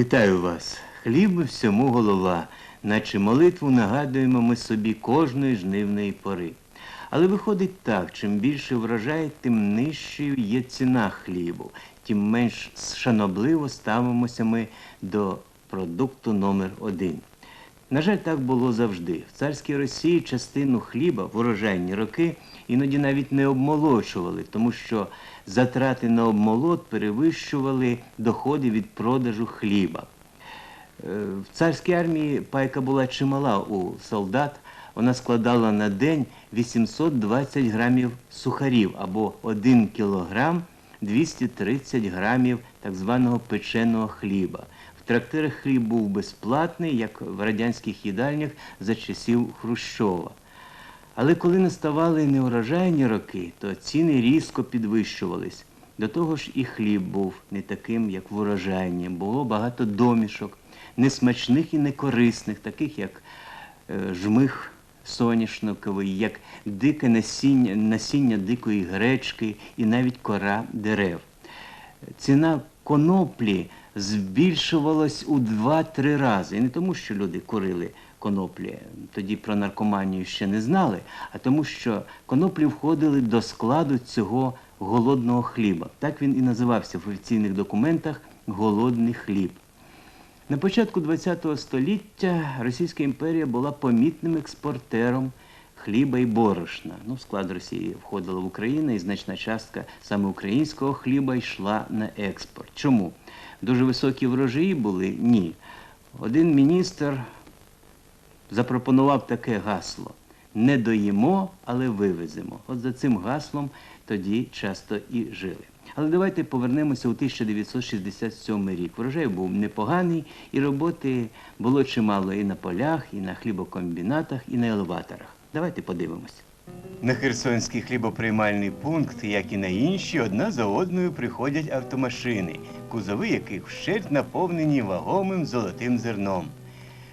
Вітаю вас. Хліб всьому голова, наче молитву нагадуємо ми собі кожної жнивної пори. Але виходить так, чим більше врожай, тим нижчою є ціна хлібу, тим менш шанобливо ставимося ми до продукту номер один. На жаль, так було завжди. В царській Росії частину хліба в урожайні роки іноді навіть не обмолочували, тому що затрати на обмолот перевищували доходи від продажу хліба. Е, В царській армії пайка була чимала у солдат. Вона складала на день 820 грамів сухарів або 1 кілограм 230 грамів так званого печеного хліба. В трактирах хліб був безплатний, як в радянських їдальнях за часів Хрущова. Але коли наставали неурожайні роки, то ціни різко підвищувались. До того ж і хліб був не таким, як в урожайні. Було багато домішок, несмачних і некорисних, таких як е, жмих соняшниковий, як дике насіння, насіння дикої гречки і навіть кора дерев. Ціна коноплі збільшувалась у 2-3 рази. І не тому, що люди курили коноплі, тоді про наркоманію ще не знали, а тому, що коноплі входили до складу цього голодного хліба. Так він і називався в офіційних документах голодний хліб. На початку ХХ століття Російська імперія була помітним експортером хліба і борошна. Ну, в склад Росії входила в Україну, і значна частка саме українського хліба йшла на експорт. Чому? Дуже високі врожаї були? Ні. Один міністр запропонував таке гасло. Не доїмо, але вивеземо. От за цим гаслом тоді часто і жили. Але давайте повернемося у 1967 рік. Врожай був непоганий, і роботи було чимало і на полях, і на хлібокомбінатах, і на елеваторах. Давайте подивимося. На Херсонський хлібоприймальний пункт, як і на інші, одна за одною приходять автомашини, кузови яких вщерть наповнені вагомим золотим зерном.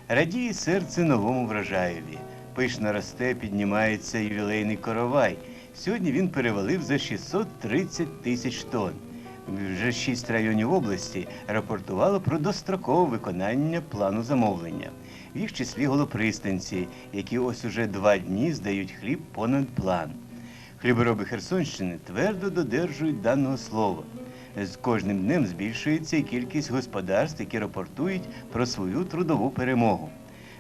Радіє серце новому врожаєві. Пишно росте, піднімається ювілейний коровай. Сьогодні він перевалив за 630 тисяч тонн. Вже шість районів області рапортувало про дострокове виконання плану замовлення. В їх числі голопристанці, які ось уже два дні здають хліб понад план. Хлібороби Херсонщини твердо додержують даного слова. З кожним днем збільшується і кількість господарств, які рапортують про свою трудову перемогу.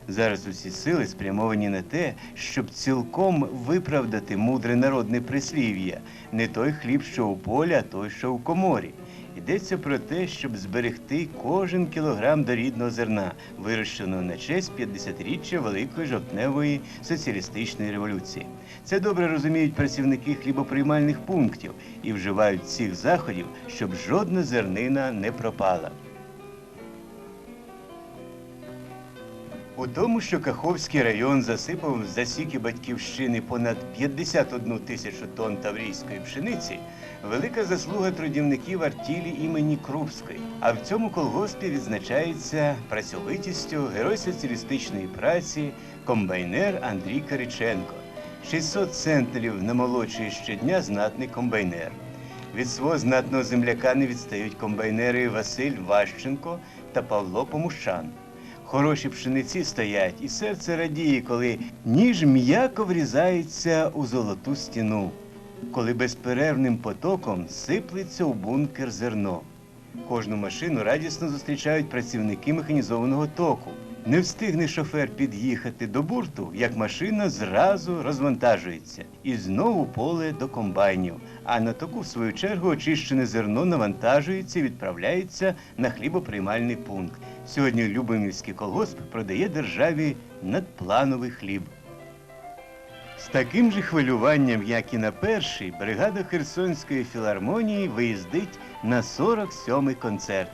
Зараз усі сили спрямовані на те, щоб цілком виправдати мудре народне прислів'я не той хліб, що у полі, а той, що у коморі. Йдеться про те, щоб зберегти кожен кілограм дорідного зерна, вирощеного на честь 50-річчя Великої жовтневої соціалістичної революції. Це добре розуміють працівники хлібоприймальних пунктів і вживають всіх заходів, щоб жодна зернина не пропала. У тому, що Каховський район засипав з засіки батьківщини понад 51 тисячу тонн таврійської пшениці, велика заслуга трудівників артілі імені Крупської. А в цьому колгоспі відзначається працьовитістю герой соціалістичної праці комбайнер Андрій Кириченко. 600 центнерів намолочує щодня знатний комбайнер. Від свого знатного земляка не відстають комбайнери Василь Ващенко та Павло Помущан. Хороші пшениці стоять, і серце радіє, коли ніж м'яко врізається у золоту стіну, коли безперервним потоком сиплеться у бункер зерно. Кожну машину радісно зустрічають працівники механізованого току. Не встигне шофер під'їхати до бурту, як машина зразу розвантажується. І знову поле до комбайнів. А на току, в свою чергу, очищене зерно навантажується і відправляється на хлібоприймальний пункт. Сьогодні Любомівський колгосп продає державі надплановий хліб. З таким же хвилюванням, як і на перший, бригада Херсонської філармонії виїздить на 47-й концерт.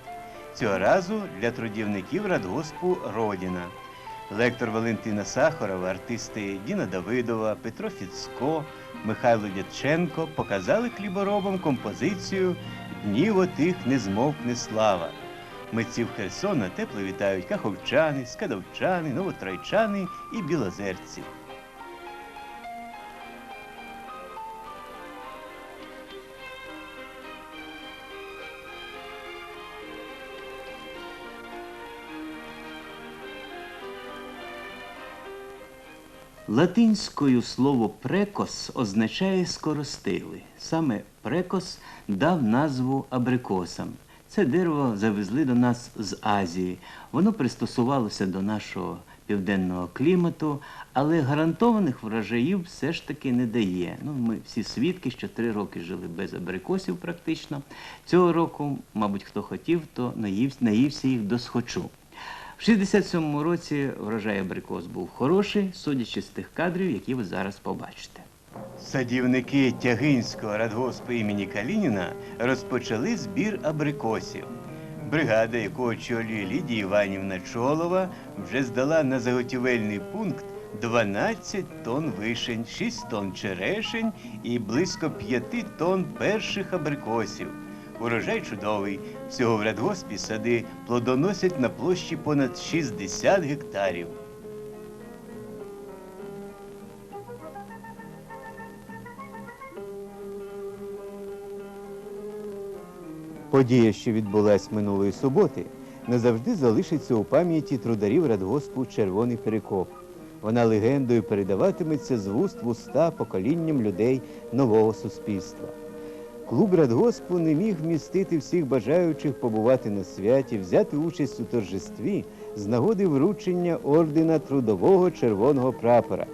Цього разу для трудівників радгоспу Родіна. Лектор Валентина Сахарова, артисти Діна Давидова, Петро Фіцко, Михайло Дяченко показали хліборобам композицію Днів отих не змовкне слава. Митців Херсона тепло вітають каховчани, скадовчани, новотрайчани і білозерці. Латинською слово прекос означає скоростивий. Саме прекос дав назву абрикосам. Це дерево завезли до нас з Азії. Воно пристосувалося до нашого південного клімату, але гарантованих врожаїв все ж таки не дає. Ну, ми всі свідки, що три роки жили без абрикосів практично. Цього року, мабуть, хто хотів, то наївся, їх до схочу. В 67-му році врожай абрикос був хороший, судячи з тих кадрів, які ви зараз побачите. Садівники Тягинського радгоспу імені Калініна розпочали збір абрикосів. Бригада, яку очолює Лідія Іванівна Чолова, вже здала на заготівельний пункт 12 тонн вишень, 6 тонн черешень і близько 5 тонн перших абрикосів. Урожай чудовий. Всього в радгоспі сади плодоносять на площі понад 60 гектарів. Подія, що відбулась минулої суботи, назавжди залишиться у пам'яті трударів радгоспу Червоний Перекоп. Вона легендою передаватиметься з вуст в уста поколінням людей нового суспільства. Клуб радгоспу не міг вмістити всіх бажаючих побувати на святі, взяти участь у торжестві з нагоди вручення ордена трудового червоного прапора.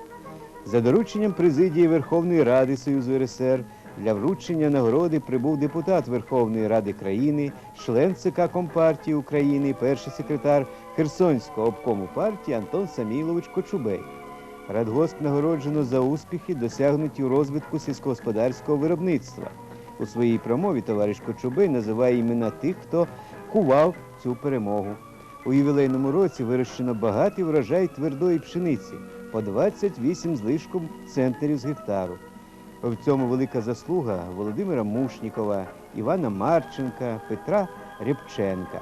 За дорученням президії Верховної Ради Союзу РСР для вручення нагороди прибув депутат Верховної Ради країни, член ЦК Компартії України, перший секретар Херсонського обкому партії Антон Самілович Кочубей. Радгосп нагороджено за успіхи, досягнуті у розвитку сільськогосподарського виробництва. У своїй промові товариш Кочубей називає імена тих, хто кував цю перемогу. У ювілейному році вирощено багатий врожай твердої пшениці по 28 з лишком центнерів з гектару. В цьому велика заслуга Володимира Мушнікова, Івана Марченка, Петра Рябченка.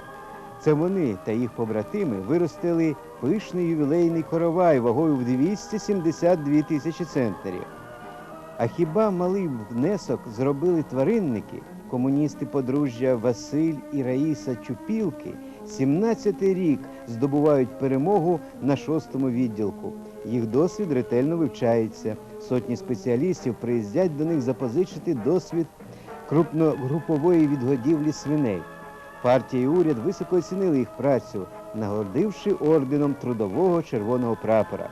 Це вони та їх побратими виростили пишний ювілейний коровай вагою в 272 тисячі центнерів. А хіба малий внесок зробили тваринники, комуністи подружжя Василь і Раїса Чупілки, 17-й рік здобувають перемогу на шостому відділку. Їх досвід ретельно вивчається. Сотні спеціалістів приїздять до них запозичити досвід крупногрупової відгодівлі свиней. Партія і уряд високо оцінили їх працю, нагордивши орденом трудового червоного прапора.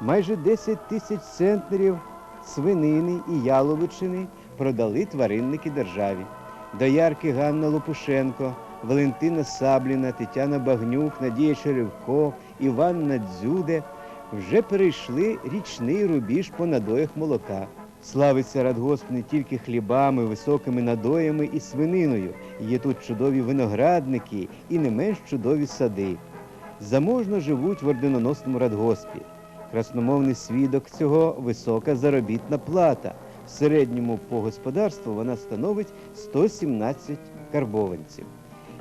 Майже 10 тисяч центнерів свинини і яловичини продали тваринники державі. Доярки Ганна Лопушенко, Валентина Сабліна, Тетяна Багнюк, Надія Черевко, Іванна Дзюде вже перейшли річний рубіж по надоях молока. Славиться радгосп не тільки хлібами, високими надоями і свининою. Є тут чудові виноградники і не менш чудові сади. Заможно живуть в орденоносному радгоспі. Красномовний свідок цього висока заробітна плата. В середньому по господарству вона становить 117 карбованців.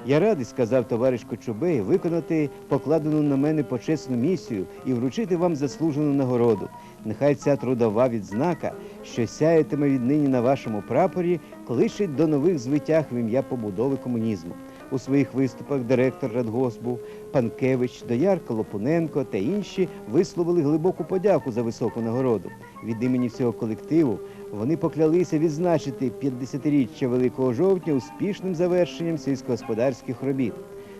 Я радий, сказав товариш Кочубей, виконати покладену на мене почесну місію і вручити вам заслужену нагороду. Нехай ця трудова відзнака, що сяєтиме віднині на вашому прапорі, кличить до нових звитяг в ім'я побудови комунізму. У своїх виступах директор Радгоспу Панкевич, Доярка Лопуненко та інші висловили глибоку подяку за високу нагороду. Від імені всього колективу вони поклялися відзначити 50-річчя Великого жовтня успішним завершенням сільськогосподарських робіт.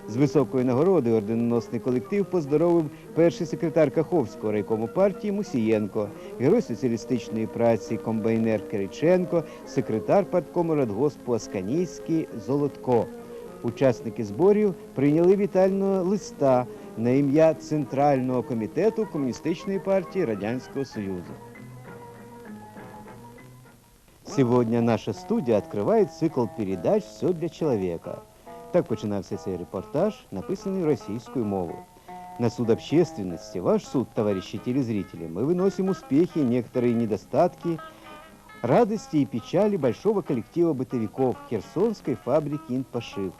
З високої нагороди орденоносний колектив поздоровив перший секретар Каховського райкому партії Мусієнко, герой соціалістичної праці комбайнер Кириченко, секретар парткому радгоспу Асканійський Золотко. Учасники зборів прийняли вітального листа на ім'я Центрального комітету Комуністичної партії Радянського Союзу. Сегодня наша студия открывает цикл передач «Все для человека». Так починався цей репортаж, написаний російською мовою. На суд общественности, ваш суд, товарищи телезрители, мы выносим успехи, некоторые недостатки, радости и печали большого коллектива бытовиков Херсонской фабрики «Инпошив».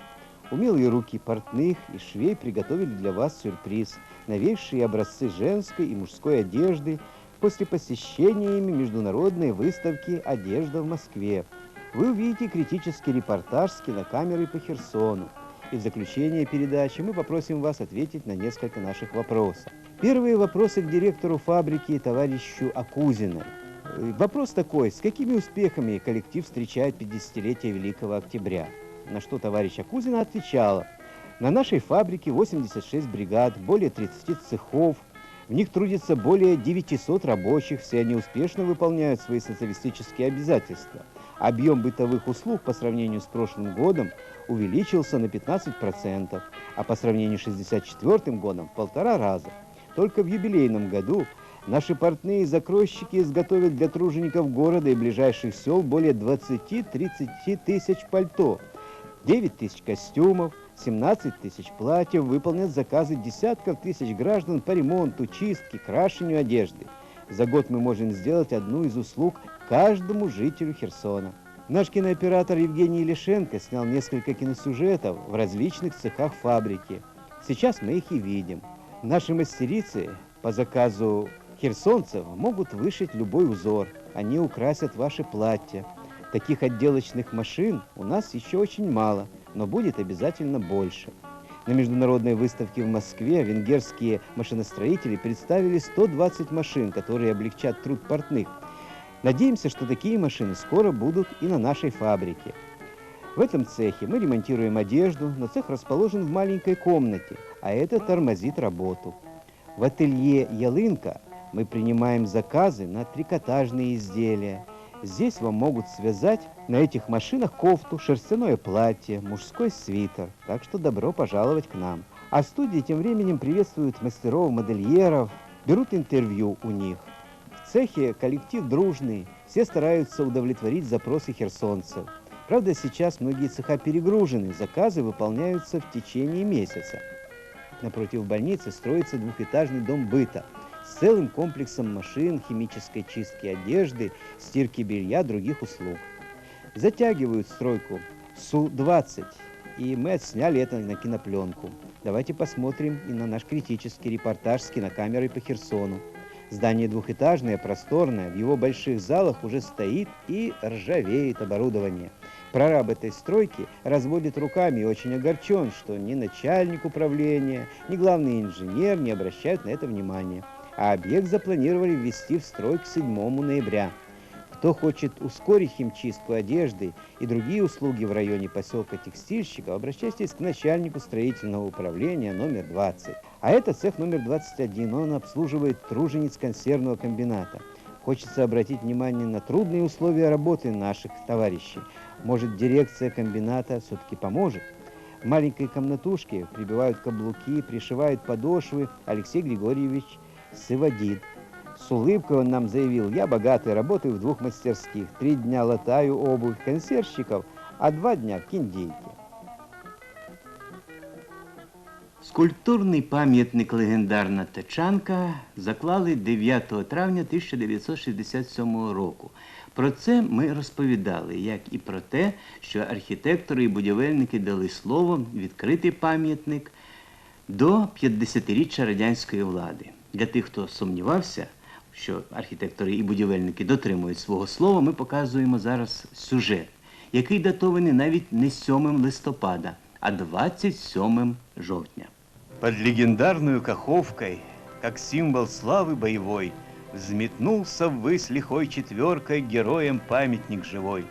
Умелые руки портных и швей приготовили для вас сюрприз. Новейшие образцы женской и мужской одежды после посещения ими международной выставки «Одежда в Москве». Вы увидите критический репортаж с кинокамерой по Херсону. И в заключение передачи мы попросим вас ответить на несколько наших вопросов. Первые вопросы к директору фабрики товарищу Акузиной. Э, Вопрос такой, с какими успехами коллектив встречает 50-летие Великого Октября? На что товарищ Акузина отвечала, на нашей фабрике 86 бригад, более 30 цехов, в них трудится более 900 рабочих, все они успешно выполняют свои социалистические обязательства. Объем бытовых услуг по сравнению с прошлым годом увеличился на 15%, а по сравнению с 1964 годом в полтора раза. Только в юбилейном году наши портные и закройщики изготовят для тружеников города и ближайших сел более 20-30 тысяч пальто, 9 тысяч костюмов, 17 тысяч платьев, выполнят заказы десятков тысяч граждан по ремонту, чистке, крашению одежды. За год мы можем сделать одну из услуг каждому жителю Херсона. Наш кинооператор Евгений Лишенко снял несколько киносюжетов в различных цехах фабрики. Сейчас мы их и видим. Наши мастерицы по заказу херсонцев могут вышить любой узор. Они украсят ваши платья. Таких отделочных машин у нас еще очень мало, но будет обязательно больше. На международной выставке в Москве венгерские машиностроители представили 120 машин, которые облегчат труд портных. Надеемся, что такие машины скоро будут и на нашей фабрике. В этом цехе мы ремонтируем одежду, но цех расположен в маленькой комнате, а это тормозит работу. В ателье «Ялынка» мы принимаем заказы на трикотажные изделия. Здесь вам могут связать на этих машинах кофту, шерстяное платье, мужской свитер. Так что добро пожаловать к нам. А студии тем временем приветствуют мастеров, модельеров, берут интервью у них. В цехе коллектив дружный, все стараются удовлетворить запросы херсонцев. Правда, сейчас многие цеха перегружены, заказы выполняются в течение месяца. Напротив больницы строится двухэтажный дом быта целым комплексом машин, химической чистки одежды, стирки белья, других услуг. Затягивают стройку Су-20, и мы отсняли это на кинопленку. Давайте посмотрим и на наш критический репортаж с кинокамерой по Херсону. Здание двухэтажное, просторное, в его больших залах уже стоит и ржавеет оборудование. Прораб этой стройки разводит руками и очень огорчен, что ни начальник управления, ни главный инженер не обращают на это внимания. А объект запланировали ввести в строй к 7 ноября. Кто хочет ускорить химчистку одежды и другие услуги в районе поселка Текстильщиков, обращайтесь к начальнику строительного управления номер 20. А это цех номер 21, он обслуживает тружениц консервного комбината. Хочется обратить внимание на трудные условия работы наших товарищей. Может, дирекция комбината все-таки поможет? В маленькой комнатушке прибивают каблуки, пришивают подошвы Алексей Григорьевич Сыводид. С улыбкой он нам заявил, я богатый, работаю в двух мастерских. Три дня латаю обувь консервщиков, а два дня в киндейке. Скульптурний пам'ятник легендарна Тачанка заклали 9 травня 1967 року. Про це ми розповідали, як і про те, що архітектори і будівельники дали слово відкрити пам'ятник до 50-річчя радянської влади. Для тих, хто сумнівався, що архітектори і будівельники дотримують свого слова, ми показуємо зараз сюжет, який датований навіть не 7 листопада, а 27 жовтня. Под легендарную Каховкой, как символ славы боевой, Взметнулся ввысь лихой четверкой героям памятник живой.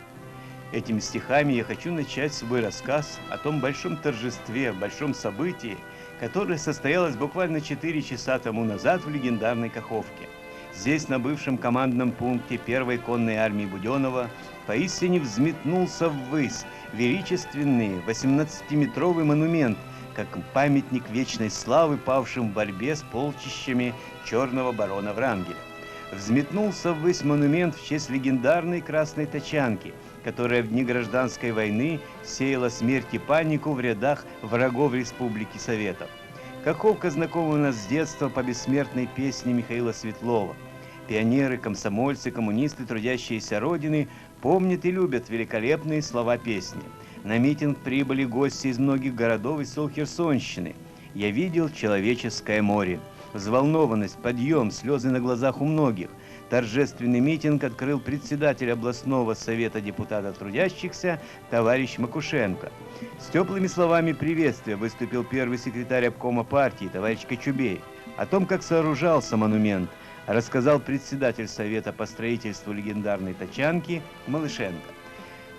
Этими стихами я хочу начать свой рассказ о том большом торжестве, большом событии, которое состоялось буквально 4 часа тому назад в легендарной Каховке. Здесь, на бывшем командном пункте первой конной армии Буденова, поистине взметнулся ввысь величественный 18-метровый монумент, как памятник вечной славы павшим в борьбе с полчищами черного барона Врангеля. Взметнулся ввысь монумент в честь легендарной Красной Тачанки, которая в дни гражданской войны сеяла смерть и панику в рядах врагов Республики Советов. Каховка знакома у нас с детства по бессмертной песне Михаила Светлова. Пионеры, комсомольцы, коммунисты, трудящиеся Родины помнят и любят великолепные слова песни. На митинг прибыли гости из многих городов и сел Херсонщины. Я видел человеческое море. Взволнованность, подъем, слезы на глазах у многих. Торжественный митинг открыл председатель областного совета депутатов трудящихся товарищ Макушенко. С теплыми словами приветствия выступил первый секретарь обкома партии товарищ Кочубей. О том, как сооружался монумент, рассказал председатель Совета по строительству легендарной тачанки Малышенко.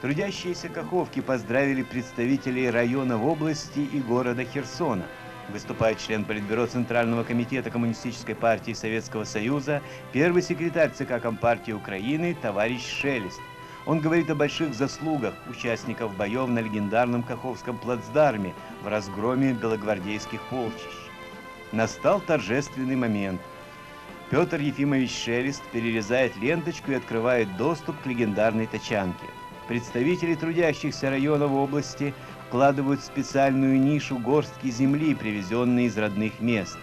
Трудящиеся Каховки поздравили представителей районов области и города Херсона. Выступает член Политбюро Центрального комитета Коммунистической партии Советского Союза, первый секретарь ЦК Компартии Украины товарищ Шелест. Он говорит о больших заслугах участников боев на легендарном Каховском плацдарме в разгроме белогвардейских полчищ. Настал торжественный момент. Петр Ефимович Шелест перерезает ленточку и открывает доступ к легендарной тачанке. Представители трудящихся районов области вкладывают в специальную нишу горстки земли, привезенные из родных мест.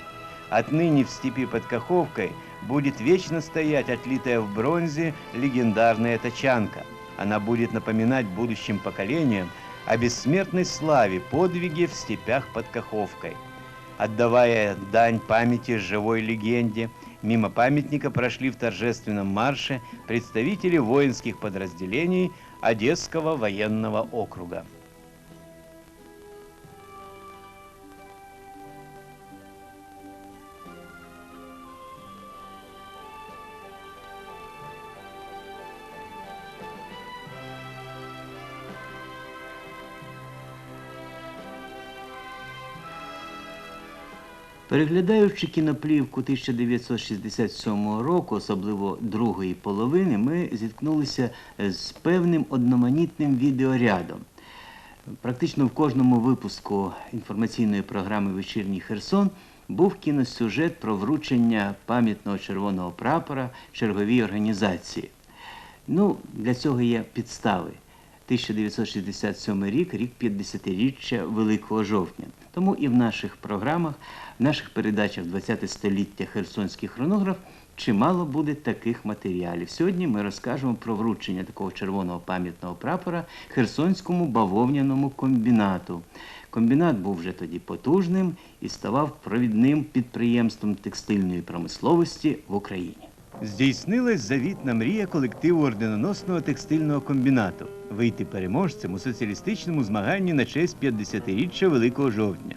Отныне в степи под Каховкой будет вечно стоять отлитая в бронзе легендарная тачанка. Она будет напоминать будущим поколениям о бессмертной славе подвиге в степях под Каховкой. Отдавая дань памяти живой легенде, мимо памятника прошли в торжественном марше представители воинских подразделений Одесского военного округа. Переглядаючи кіноплівку 1967 року, особливо другої половини, ми зіткнулися з певним одноманітним відеорядом. Практично в кожному випуску інформаційної програми Вечірній Херсон був кіносюжет про вручення пам'ятного червоного прапора черговій організації. Ну, для цього є підстави. 1967 рік, рік 50-річчя Великого жовтня. Тому і в наших програмах, в наших передачах 20 століття Херсонський хронограф чимало буде таких матеріалів. Сьогодні ми розкажемо про вручення такого червоного пам'ятного прапора Херсонському бавовняному комбінату. Комбінат був вже тоді потужним і ставав провідним підприємством текстильної промисловості в Україні. Здійснилась завітна мрія колективу орденоносного текстильного комбінату вийти переможцем у соціалістичному змаганні на честь 50-річчя Великого жовтня.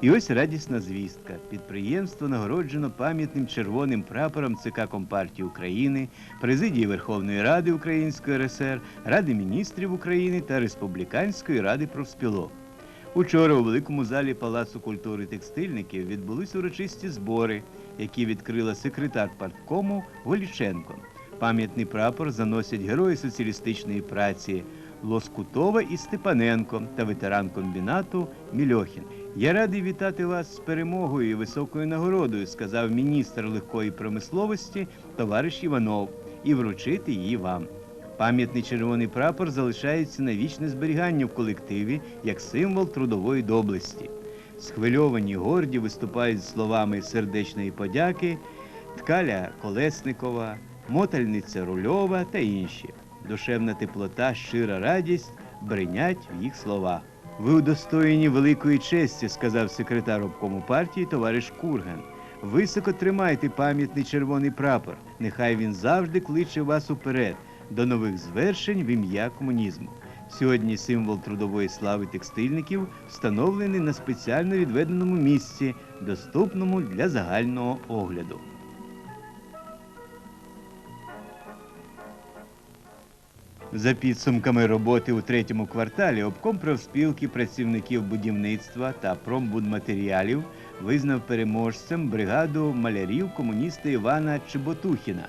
І ось радісна звістка. Підприємство нагороджено пам'ятним червоним прапором ЦК Компартії України, Президії Верховної Ради Української РСР, Ради міністрів України та Республіканської ради профспілок. Учора у великому залі Палацу культури текстильників відбулись урочисті збори, які відкрила секретар парткому Голіченко. Пам'ятний прапор заносять герої соціалістичної праці Лоскутова і Степаненко та ветеран комбінату Мільохін. Я радий вітати вас з перемогою і високою нагородою, сказав міністр легкої промисловості товариш Іванов, і вручити її вам. Пам'ятний червоний прапор залишається на вічне зберігання в колективі як символ трудової доблесті. Схвильовані горді виступають словами сердечної подяки Ткаля Колесникова, Мотальниця Рульова та інші. Душевна теплота, щира радість бринять в їх словах. Ви удостоєні великої честі, сказав секретар обкому партії товариш Курген. Високо тримайте пам'ятний червоний прапор. Нехай він завжди кличе вас уперед до нових звершень в ім'я комунізму. Сьогодні символ трудової слави текстильників встановлений на спеціально відведеному місці, доступному для загального огляду. За підсумками роботи у третьому кварталі обком профспілки працівників будівництва та промбудматеріалів визнав переможцем бригаду малярів комуніста Івана Чеботухіна.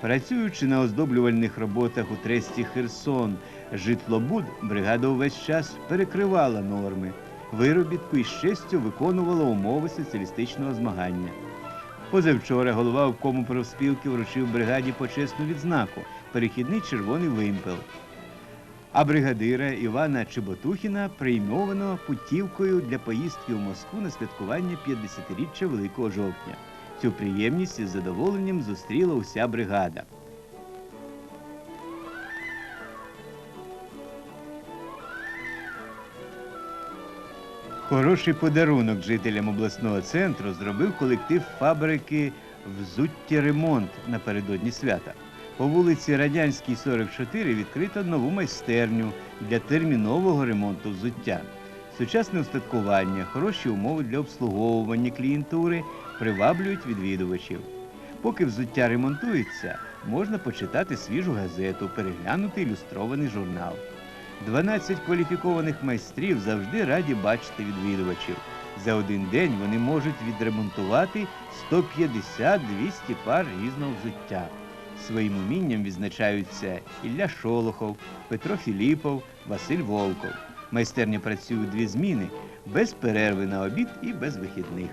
Працюючи на оздоблювальних роботах у тресті Херсон, житлобуд, бригада увесь час перекривала норми, виробітку і з честю виконувала умови соціалістичного змагання. Позавчора голова обкому профспілки вручив бригаді почесну відзнаку перехідний червоний вимпел. А бригадира Івана Чеботухіна приймовано путівкою для поїздки у Москву на святкування 50-річчя Великого жовтня. Цю приємність із задоволенням зустріла уся бригада. Хороший подарунок жителям обласного центру зробив колектив фабрики Взуття ремонт напередодні свята. По вулиці Радянській 44 відкрито нову майстерню для термінового ремонту взуття. Сучасне устаткування, хороші умови для обслуговування клієнтури приваблюють відвідувачів. Поки взуття ремонтується, можна почитати свіжу газету, переглянути ілюстрований журнал. 12 кваліфікованих майстрів завжди раді бачити відвідувачів. За один день вони можуть відремонтувати 150-200 пар різного взуття. Своїм умінням відзначаються Ілля Шолохов, Петро Філіпов, Василь Волков. Майстерня працює дві зміни, без перерви на обід і без вихідних.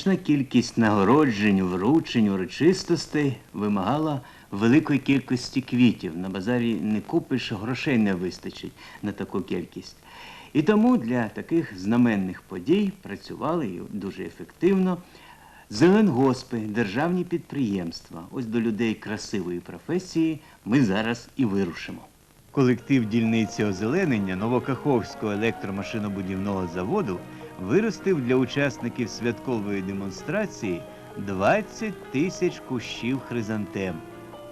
Значна кількість нагороджень, вручень, урочистостей вимагала великої кількості квітів. На базарі не купиш, грошей не вистачить на таку кількість. І тому для таких знаменних подій працювали дуже ефективно зеленгоспи, державні підприємства. Ось до людей красивої професії ми зараз і вирушимо. Колектив дільниці озеленення Новокаховського електромашинобудівного заводу виростив для учасників святкової демонстрації 20 тисяч кущів хризантем.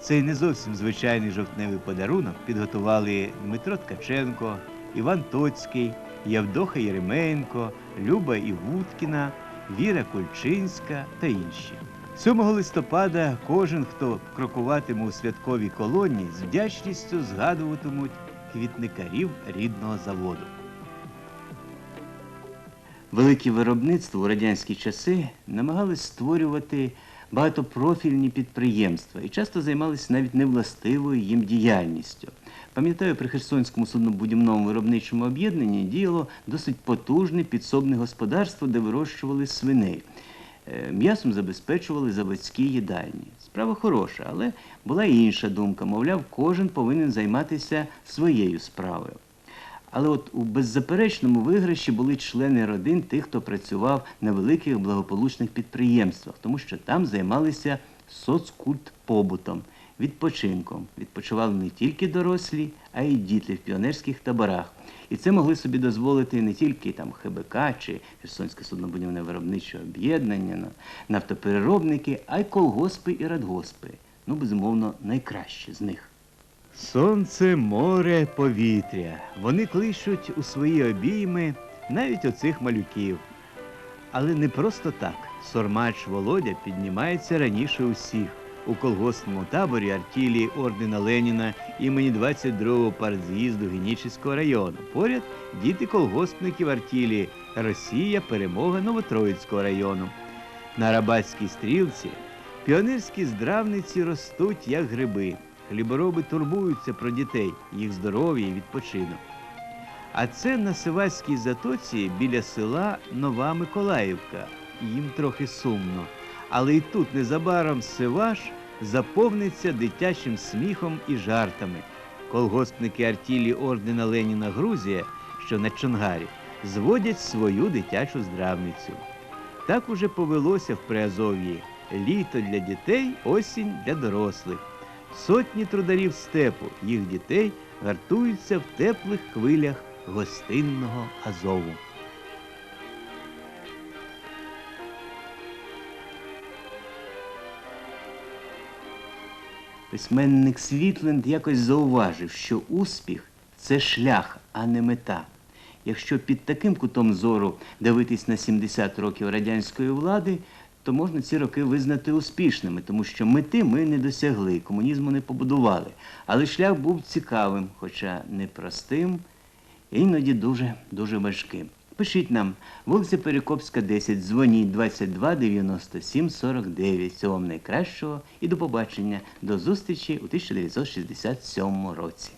Цей не зовсім звичайний жовтневий подарунок підготували Дмитро Ткаченко, Іван Тоцький, Явдоха Єременко, Люба Івуткіна, Віра Кульчинська та інші. 7 листопада кожен, хто крокуватиме у святковій колоні, з вдячністю згадуватимуть квітникарів рідного заводу. Великі виробництва у радянські часи намагались створювати багатопрофільні підприємства і часто займалися навіть невластивою їм діяльністю. Пам'ятаю, при Херсонському суднобудівному виробничому об'єднанні діяло досить потужне підсобне господарство, де вирощували свиней. М'ясом забезпечували заводські їдальні. Справа хороша, але була і інша думка. Мовляв, кожен повинен займатися своєю справою. Але от у беззаперечному виграші були члени родин тих, хто працював на великих благополучних підприємствах, тому що там займалися соцкультпобутом, відпочинком. Відпочивали не тільки дорослі, а й діти в піонерських таборах. І це могли собі дозволити не тільки там ХБК чи Херсонське суднобудівне виробниче об'єднання, на- нафтопереробники, а й колгоспи і радгоспи. Ну, безумовно, найкращі з них. Сонце, море, повітря. Вони кличуть у свої обійми навіть оцих малюків. Але не просто так. Сормач Володя піднімається раніше усіх. У колгоспному таборі артілії ордена Леніна імені 22-го партз'їзду Генічеського району. Поряд діти колгоспників артілії Росія, перемога Новотроїцького району. На Рабатській стрілці піонерські здравниці ростуть, як гриби. Хлібороби турбуються про дітей, їх здоров'я і відпочинок. А це на Сиваській затоці біля села Нова Миколаївка. Їм трохи сумно. Але і тут незабаром Сиваш заповниться дитячим сміхом і жартами. Колгоспники артілі ордена Леніна Грузія, що на Чонгарі, зводять свою дитячу здравницю. Так уже повелося в Приазов'ї. Літо для дітей, осінь для дорослих. Сотні трударів степу, їх дітей гартуються в теплих хвилях гостинного Азову. Письменник Світленд якось зауважив, що успіх це шлях, а не мета. Якщо під таким кутом зору дивитись на 70 років радянської влади, то можна ці роки визнати успішними, тому що мети ми не досягли, комунізму не побудували. Але шлях був цікавим, хоча непростим, іноді дуже дуже важким. Пишіть нам, вулиця Перекопська, 10, дзвоніть 22 97 49. Всього вам найкращого і до побачення. До зустрічі у 1967 році.